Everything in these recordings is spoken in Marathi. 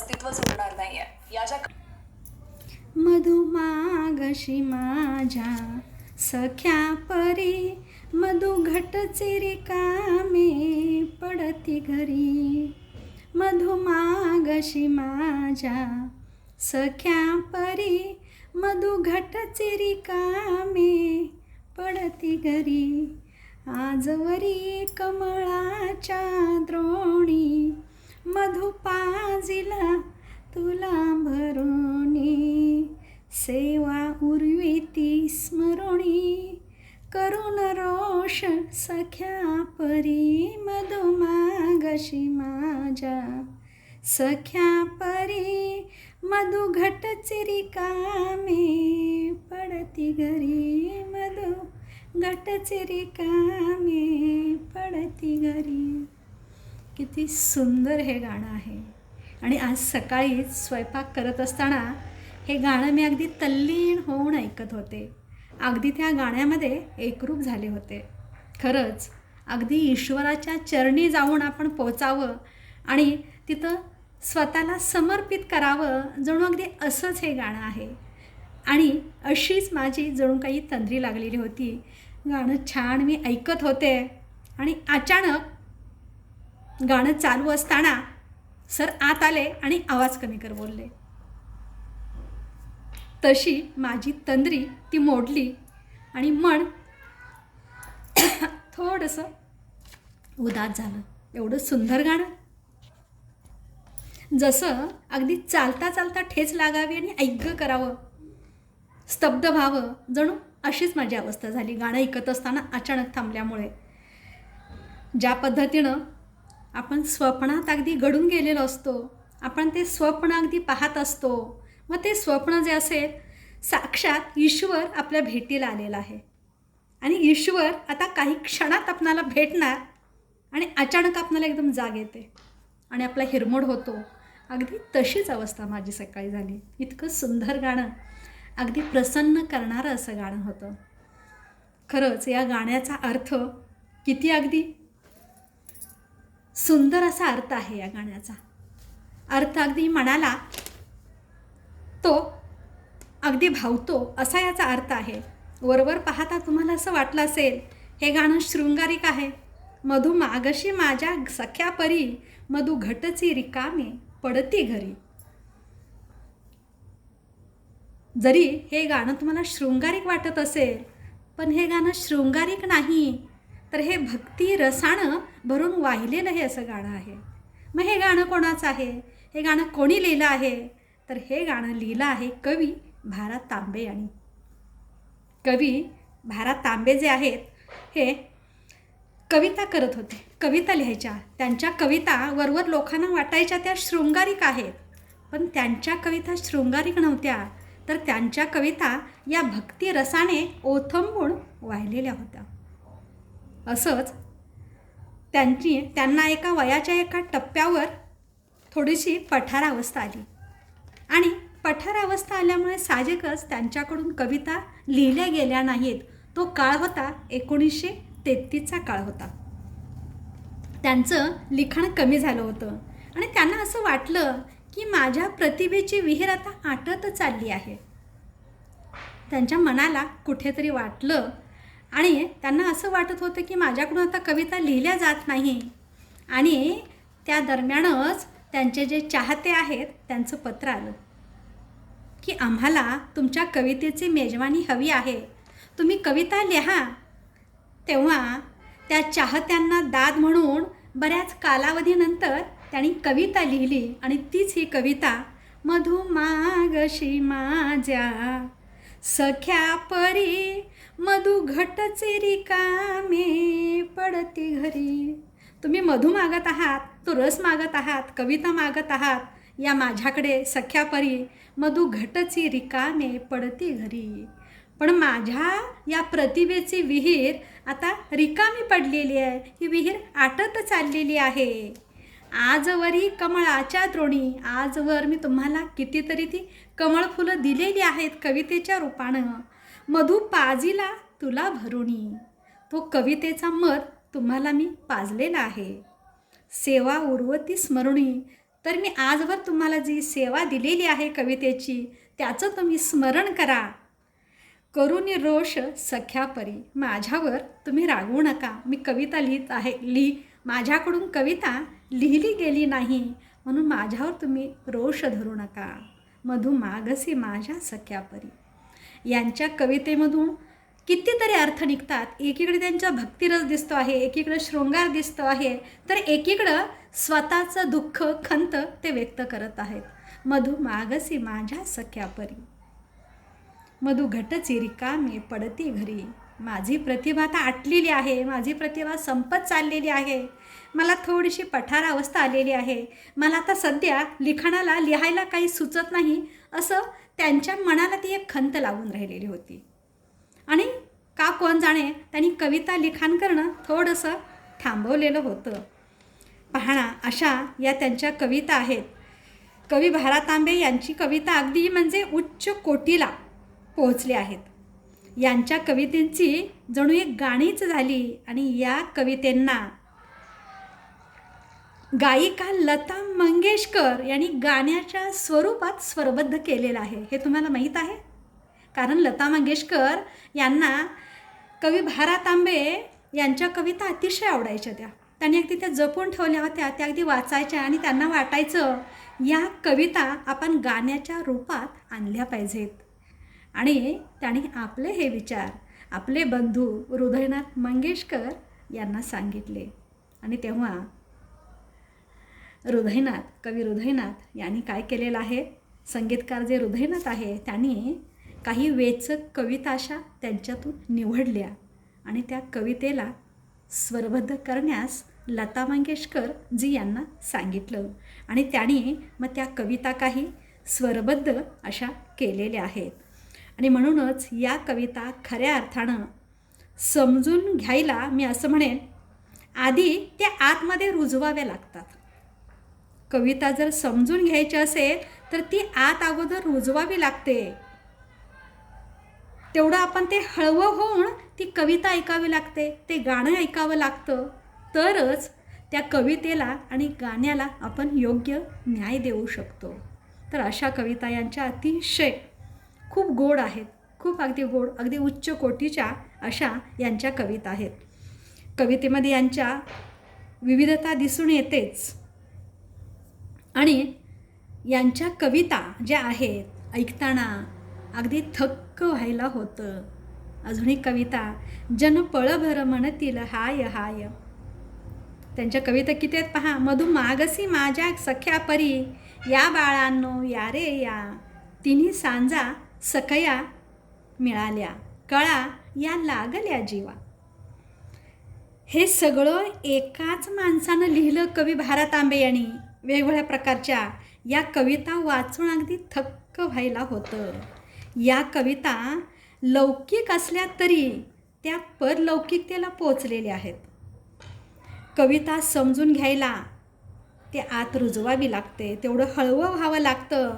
अस्तित्वच उरणार नाहीये. या ज्या मधुमागशी माझ्या सख्या परी मधु घटचे रिकामे पडती घरी. मधुमागशी माझ्या सख्या परी मधु घटचे रिकामे पडती घरी. आजवरी कमळाच्या द्रोणी मधुपाजिला तुला भरुणी सेवा उर्विती स्मरुणी रोष सख्या परी मधुमागशी माझ्या सख्या परी मधुघट चिरिकामे पडती घरी मधु घट चिरिकामे पडती घरी. किती सुंदर हे गाणं आहे. आणि आज सकाळीच स्वयंपाक करत असताना हे गाणं मी अगदी तल्लीन होऊन ऐकत होते. अगदी त्या गाण्यामध्ये एकरूप झाले होते. खरंच अगदी ईश्वराच्या चरणी जाऊन आपण पोचावं आणि तिथं स्वतःला समर्पित करावं जणू अगदी असंच हे गाणं आहे. आणि अशीच माझी जणू काही तंद्री लागलेली होती. गाणं छान मी ऐकत होते आणि अचानक गाणं चालू असताना सर आत आले आणि आवाज कमी कर बोलले. तशी माझी तंद्री ती मोडली आणि मन थोडंसं उदास झालं. एवढं सुंदर गाणं. जसं अगदी चालता चालता ठेच लागावी आणि ऐक्य करावं. स्तब्ध व्हावं. जणू अशीच माझी अवस्था झाली. गाणं ऐकत असताना अचानक थांबल्यामुळे. ज्या पद्धतीनं आपण स्वप्नात अगदी घडून गेलेलो असतो. आपण ते स्वप्न अगदी पाहत असतो. मग ते स्वप्न जे असेल साक्षात ईश्वर आपल्या भेटीला आलेला आहे. आणि ईश्वर आता काही क्षणात आपणाला भेटणार आणि अचानक आपणाला एकदम जाग येते. आणि आपला हिरमोड होतो. अगदी तशीच अवस्था माझी सकाळी झाली. इतकं सुंदर गाणं. अगदी प्रसन्न करणारं असं गाणं होतं. खरंच या गाण्याचा अर्थ किती अगदी सुंदर असा अर्थ आहे या गाण्याचा. अर्थ अगदी मनाला तो अगदी भावतो असा याचा अर्थ आहे. वरवर पाहता तुम्हाला असं वाटलं असेल हे गाणं शृंगारिक आहे. मधु मागशी माझ्या सख्या परी मधु घटची रिकामे पडती घरी. जरी हे गाणं तुम्हाला शृंगारिक वाटत असेल पण हे गाणं शृंगारिक नाही. तर हे भक्ती रसानं भरून वाहिलेलं हे असं गाणं आहे. मग हे गाणं कोणाचं आहे? हे गाणं कोणी लिहिलं आहे? तर हे गाणं लिहिलं आहे कवी भारत तांबे यांनी. कवी भारत तांबे जे आहेत हे कविता करत होते. कविता लिहायच्या. त्यांच्या कविता वरवर लोकांना वाटायच्या त्या शृंगारिक आहेत. पण त्यांच्या कविता शृंगारिक नव्हत्या. तर त्यांच्या कविता या भक्ती रसाने ओथंबून वाहिलेल्या होत्या. असंच त्यांची त्यांना एका वयाच्या एका टप्प्यावर थोडीशी पठारावस्था आली. आणि पठारावस्था आल्यामुळे साहजिकच त्यांच्याकडून कविता लिहिल्या गेल्या नाहीत. तो काळ होता एकोणीसशे तेहतीसचा काळ होता. त्यांचं लिखाण कमी झालं होतं. आणि त्यांना असं वाटलं की माझ्या प्रतिभेची विहीर आता आटत चालली आहे. त्यांच्या मनाला कुठेतरी वाटलं आणि त्यांना असं वाटत होतं की माझ्याकडून आता कविता लिहिल्या जात नाही. आणि त्या दरम्यानच त्यांचे जे चाहते आहेत त्यांचं पत्र आलं. की आम्हाला तुमच्या कवितेची मेजवानी हवी आहे. तुम्ही कविता लिहा. तेव्हा त्या चाहत्यांना दाद म्हणून बऱ्याच कालावधीनंतर त्यांनी कविता लिहिली आणि तीच ही कविता मधुमागशी माझ्या सख्या परी मधु घटचे रिकामे पडते घरी. तुम्ही मधू मागत आहात तो रस मागत आहात कविता मागत आहात या माझ्याकडे सख्या परी मधु घटची रिकामे पडती घरी. पण माझ्या या प्रतिभेची विहीर आता रिकामी पडलेली आहे ही विहीर आटत चाललेली आहे. आजवरी कमळाच्या द्रोणी. आजवर मी तुम्हाला कितीतरी ती कमळ फुलं दिलेली आहेत कवितेच्या रूपानं. मधु पाजीला तुला भरुणी. तो कवितेचा मध तुम्हाला मी पाजलेला आहे. सेवा उर्वती स्मरणी. तर मी आजवर तुम्हाला जी सेवा दिलेली आहे कवितेची त्याचं तुम्ही स्मरण करा. करुणी रोष सख्यापरी. माझ्यावर तुम्ही रागवू नका. मी कविता लिहित आहे लिही माझ्याकडून कविता लिहिली गेली नाही. म्हणून माझ्यावर तुम्ही रोष धरू नका. मधु मागसी माझ्या सख्यापरी. यांच्या कवितेमधून कितीतरी अर्थ निघतात. एकीकडे त्यांचा भक्तिरस दिसतो आहे एकीकडे शृंगार दिसतो आहे तर एकीकडं स्वतःचं दुःख खंत ते व्यक्त करत आहेत. मधु मागसी माझ्या सख्यापरी. मधु घटची रिकामी पडती घरी. माझी प्रतिभा आता आटलेली आहे माझी प्रतिभा संपत चाललेली आहे. मला थोडीशी पठार अवस्था आलेली आहे. मला आता सध्या लिखाणाला लिहायला काही सुचत नाही असं त्यांच्या मनाला ती एक खंत लागून राहिलेली होती. आणि का कोण जाणे त्यांनी कविता लिखाण करणं थोडंसं थांबवलेलं होतं. पाहणा अशा या त्यांच्या कविता आहेत. कवी भारा तांबे यांची कविता अगदी म्हणजे उच्च कोटीला पोहोचली आहेत. यांच्या कवितेंची जणू एक गाणीच झाली आणि या कवितेंना गायिका लता मंगेशकर यांनी गाण्याच्या स्वरूपात स्वरबद्ध केलेलं आहे. हे तुम्हाला माहीत आहे? कारण लता मंगेशकर यांना कवी भारा तांबे यांच्या कविता अतिशय आवडायच्या त्या. त्यांनी अगदी त्या जपून ठेवल्या होत्या त्या अगदी वाचायच्या आणि त्यांना वाटायचं या कविता आपण गाण्याच्या रूपात आणल्या पाहिजेत. आणि त्यांनी आपले हे विचार आपले बंधू हृदयनाथ मंगेशकर यांना सांगितले. आणि तेव्हा हृदयनाथ कवी हृदयनाथ यांनी काय केलेलं आहे? संगीतकार जे हृदयनाथ आहे त्यांनी काही वेचक कविता अशा त्यांच्यातून निवडल्या आणि त्या कवितेला स्वरबद्ध करण्यास लता मंगेशकर जी यांना सांगितलं. आणि त्यांनी मग त्या कविता काही स्वरबद्ध अशा केलेल्या आहेत. आणि म्हणूनच या कविता खऱ्या अर्थानं समजून घ्यायला मी असं म्हणेन आधी त्या आतमध्ये रुजवाव्या लागतात. कविता जर समजून घ्यायची असेल तर ती आत अगोदर रुजवावी लागते. तेवढं आपण ते हळवं होऊन ती कविता ऐकावी लागते ते गाणं ऐकावं लागतं. तरच त्या कवितेला आणि गाण्याला आपण योग्य न्याय देऊ शकतो. तर अशा कविता यांच्या अतिशय खूप गोड आहेत. खूप अगदी गोड अगदी उच्च कोटीच्या अशा यांच्या कविता आहेत. कवितेमध्ये यांच्या विविधता दिसून येतेच. आणि यांच्या कविता ज्या आहेत ऐकताना अगदी थक्क व्हायला होतं. अजून कविता जन पळभर म्हणतील हाय हाय. त्यांच्या कविता किती आहेत पहा. मधु मागसी माझ्या सख्या परी या बाळांनो या रे या. तिन्ही सांजा सकया मिळाल्या कळा या लागल्या जीवा. हे सगळं एकाच माणसानं लिहिलं कवी भारत आंबे यांनी वेगवेगळ्या प्रकारच्या या कविता वाचून अगदी थक्क व्हायला होतं. या कविता लौकिक असल्या तरी त्या परलौकिकतेला पोचलेल्या आहेत. कविता समजून घ्यायला ते आत रुजवावी लागते तेवढं हळवं व्हावं लागतं.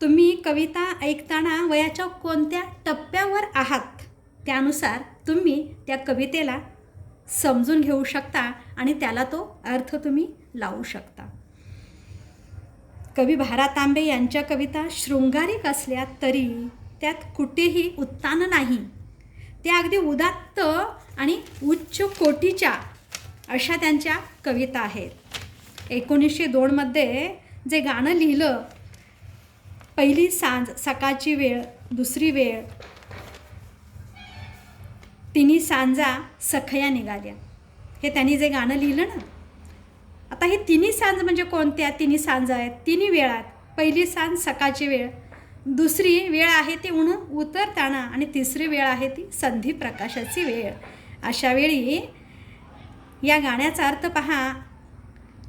तुम्ही कविता ऐकताना वयाच्या कोणत्या टप्प्यावर आहात? त्यानुसार तुम्ही त्या कवितेला समजून घेऊ शकता आणि त्याला तो अर्थ तुम्ही लावू शकता. कवी भारा तांबे यांच्या कविता शृंगारिक असल्या तरी त्यात कुठेही उत्तान नाही. त्या अगदी उदात्त आणि उच्च कोटीच्या अशा त्यांच्या कविता आहेत. एकोणीसशे दोनमध्ये जे गाणं लिहिलं पहिली सांज सकाळची वेळ दुसरी वेळ तिन्ही सांजा सखया निघाल्या. हे त्यांनी जे गाणं लिहिलं ना आता हे तिन्ही सांज म्हणजे कोणत्या? तिन्ही सांज आहेत. तिन्ही वेळात पहिली सांज सकाळची वेळ. दुसरी वेळ आहे ती उण उतरताना आणि तिसरी वेळ आहे ती संधी प्रकाशाची वेळ. अशा वेळी या गाण्याचा अर्थ पहा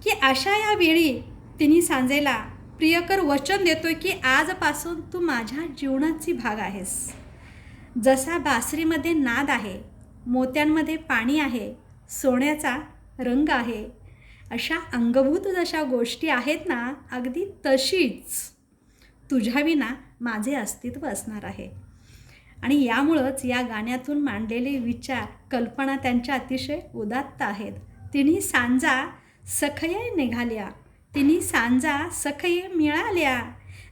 की अशा या वेळी तिन्ही सांजेला प्रियकर वचन देतोय की आजपासून तू माझ्या जीवनाची भाग आहेस. जसा बासरीमध्ये नाद आहे मोत्यांमध्ये पाणी आहे सोन्याचा रंग आहे अशा अंगभूत जशा गोष्टी आहेत ना अगदी तशीच तुझ्याविना माझे अस्तित्व असणार आहे. आणि यामुळंच या गाण्यातून मांडलेले विचार कल्पना त्यांच्या अतिशय उदात्त आहेत. तिन्ही सांजा सखय निघाल्या. तिन्ही सांजा सखये मिळाल्या.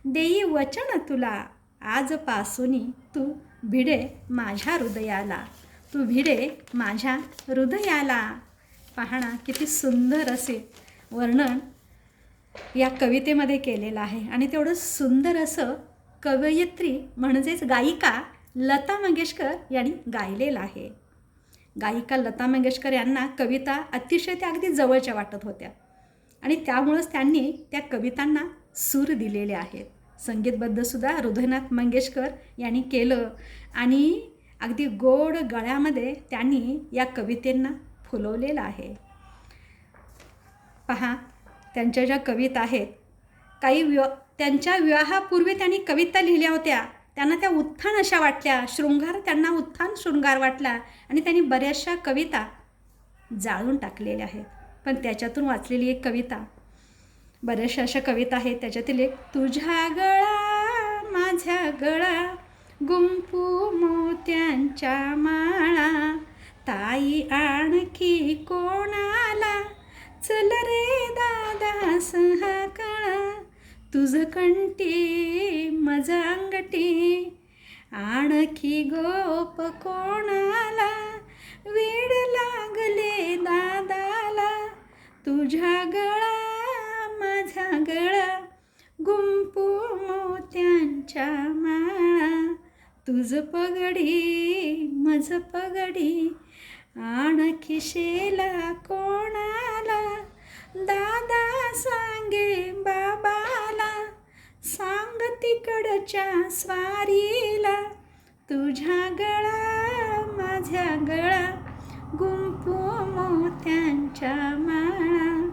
देई वचन तुला. आजपासून तू भिडे माझ्या हृदयाला. तू भिडे माझ्या हृदयाला. पाहणा किती सुंदर असे वर्णन या कवितेमध्ये केलेलं आहे. आणि तेवढं सुंदर असं कवयित्री म्हणजेच गायिका लता मंगेशकर यांनी गायलेलं आहे. गायिका लता मंगेशकर यांना कविता अतिशय त्या अगदी जवळच्या वाटत होत्या. आणि त्यामुळंच त्यांनी त्या कवितांना सूर दिलेले आहेत. संगीतबद्धसुद्धा हृदयनाथ मंगेशकर यांनी केलं. आणि अगदी गोड गळ्यामध्ये त्यांनी या कवितेंना फुलवलेलं आहे. पहा त्यांच्या ज्या कविता आहेत काही विवा त्यांच्या विवाहापूर्वी त्यांनी कविता लिहिल्या होत्या. त्यांना त्या उत्थान अशा वाटल्या. शृंगार त्यांना उत्थान शृंगार वाटला आणि त्यांनी बऱ्याचशा कविता जाळून टाकलेल्या आहेत. पण त्याच्यातून वाचलेली एक कविता. बऱ्याचशा अशा कविता आहेत. त्याच्यातील एक तुझ्या गळा माझ्या गळा गुंपू मोत्यांच्या माळा ताई आणखी कोणाला चल रे दादा सहाकाळा तुझं कंटी मज अंगठी आणखी गोप कोणाला वेड लागले दादाला तुझ्या गळा माझा गळा गुंपू मोत्यांच्या माळा तुझ पगडी मज पगडी आणखीशीला कोणाला? दादा सांगे बाबाला. सांग तिकडच्या स्वारीला. तुझ्या गळा माझ्या गळा. गुंपू मोत्यांच्या माळा.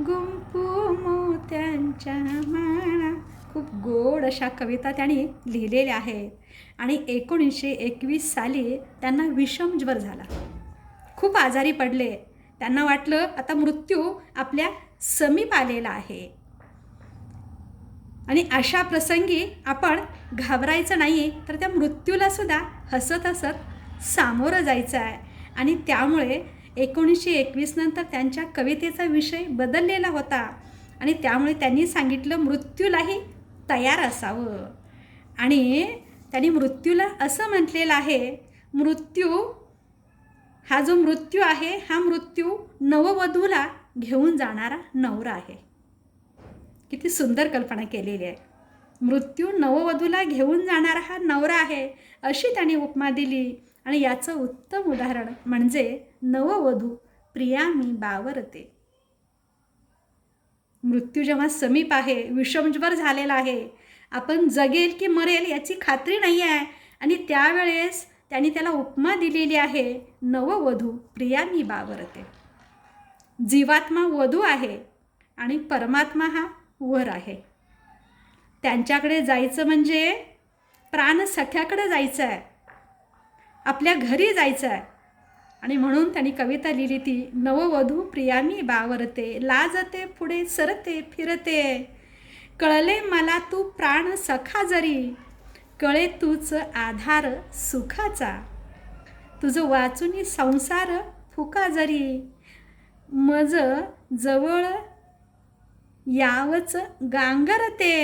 गुंपू मोत्यांच्या माळा. खूप गोड अशा कविता त्यांनी लिहिलेल्या आहेत. आणि एकोणीसशे एकवीस साली त्यांना विषमज्वर झाला. खूप आजारी पडले. त्यांना वाटलं आता मृत्यू आपल्या समीप आलेला आहे. आणि अशा प्रसंगी आपण घाबरायचं नाही तर त्या मृत्यूला सुद्धा हसत हसत सामोरं जायचं आहे. आणि त्यामुळे एकोणीसशे एकवीस नंतर त्यांच्या कवितेचा विषय बदललेला होता. आणि त्यामुळे त्यांनी सांगितलं मृत्यूलाही तयार असावं. आणि त्यांनी मृत्यूला असं म्हटलेलं आहे मृत्यू हा जो मृत्यू आहे हा मृत्यू नववधूला घेऊन जाणारा नवरा आहे. किती सुंदर कल्पना केलेली आहे. मृत्यू नववधूला घेऊन जाणारा हा नवरा आहे अशी त्याने उपमा दिली. आणि याचं उत्तम उदाहरण म्हणजे नववधू प्रिया मी बावरते. मृत्यू जेव्हा समीप आहे विषमज्वर झालेला आहे आपण जगेल की मरेल याची खात्री नाही आहे आणि त्यावेळेस त्यांनी त्याला उपमा दिलेली आहे नववधू प्रिया मी बावरते. जीवात्मा वधू आहे आणि परमात्मा हा वर आहे. त्यांच्याकडे जायचं म्हणजे प्राण सख्याकडे जायचं आहे आपल्या घरी जायचं आहे आणि म्हणून त्यांनी कविता लिहिली ती नववधू प्रियामी बावरते लाजते पुढे सरते फिरते. कळले मला तू प्राण सखा जरी कळे तूच आधार सुखाचा. तुझं वाचून संसार फुका जरी. मज जवळ यावच गांगरते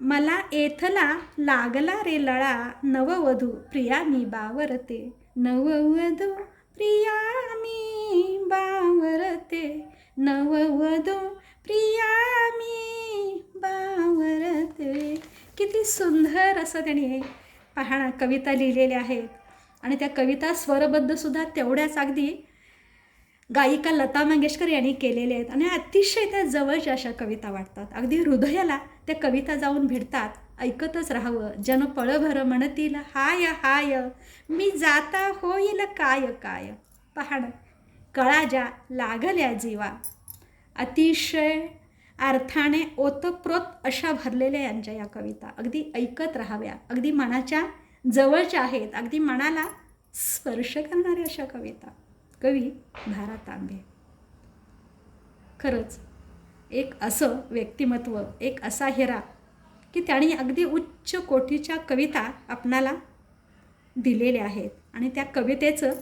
मला एथला लागला रे लळा नववधू प्रिया मी बावरते नववधू प्रिया मी बावरते नववधू प्रिया मी किती सुंदर असं त्यांनी पाहणा कविता लिहिलेल्या आहेत. आणि त्या कविता स्वरबद्धसुद्धा तेवढ्याच अगदी गायिका लता मंगेशकर यांनी केलेले आहेत. आणि अतिशय त्या जवळच्या अशा कविता वाटतात. अगदी हृदयाला त्या कविता जाऊन भेटतात ऐकतच राहावं. जन पळभर म्हणतील हाय हाय मी जाता होईल काय काय? पाहणं. कळा ज्या लागल्या जीवा. अतिशय अर्थाने ओतप्रोत अशा भरलेल्या यांच्या या कविता. अगदी ऐकत राहाव्या. अगदी मनाच्या जवळच्या आहेत. अगदी मनाला स्पर्श करणाऱ्या अशा कविता. कवी धारा तांबे. खरंच एक असं व्यक्तिमत्व एक असा हिरा की त्याने अगदी उच्च कोटीच्या कविता आपणाला दिलेल्या आहेत आणि त्या कवितेचं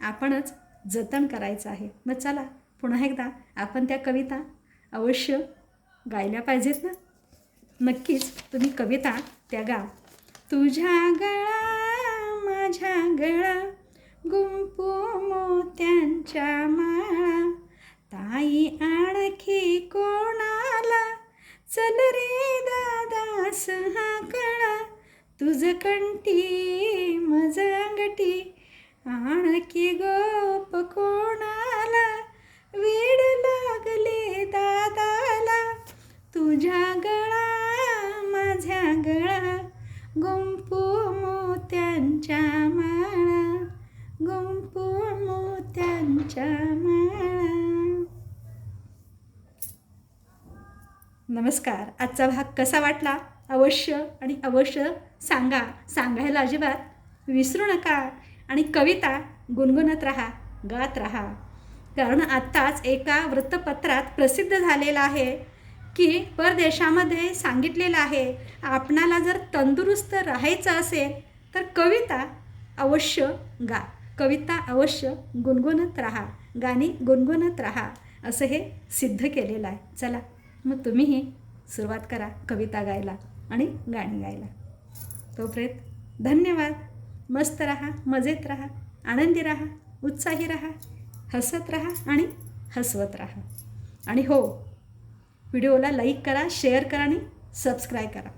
आपणच जतन करायचं आहे. मग चला पुन्हा एकदा आपण त्या कविता अवश्य गायल्या पाहिजेत ना? नक्कीच. तुम्ही कविता त्या गा. तुझ्या गळा माझ्या गळा गुंपू मोत्यांच्या माळा. ताई आणखी कोणाला? चल रे दादा सहा कळा. तुझ कंठी मज अंगठी. आणखी गोप कोणाला? वेड लागले दादाला तुझ्या गळा माझ्या गळा गुंपू मोत्यांच्या माळा गुंपू मोत्यांच्या माळा. नमस्कार आजचा भाग कसा वाटला? अवश्य आणि अवश्य सांगा. सांगायला अजिबात विसरू नका आणि कविता गुणगुणत राहा गात राहा. कारण आत्ताच एका वृत्तपत्रात प्रसिद्ध झालेलं आहे की परदेशामध्ये सांगितलेलं आहे आपणाला जर तंदुरुस्त राहायचं असेल तर कविता अवश्य गा कविता अवश्य गुणगुणत राहा गाणी गुणगुणत राहा असं हे सिद्ध केलेलं आहे. चला मग तुम्हीही सुरुवात करा कविता गायला आणि गाणी गायला. तोपर्यंत धन्यवाद. मस्त राहा मजेत राहा आनंदी राहा उत्साही राहा. हसत राहा आणि हसवत राहा. आणि हो व्हिडिओला लाईक करा शेअर करा आणि सबस्क्राईब करा.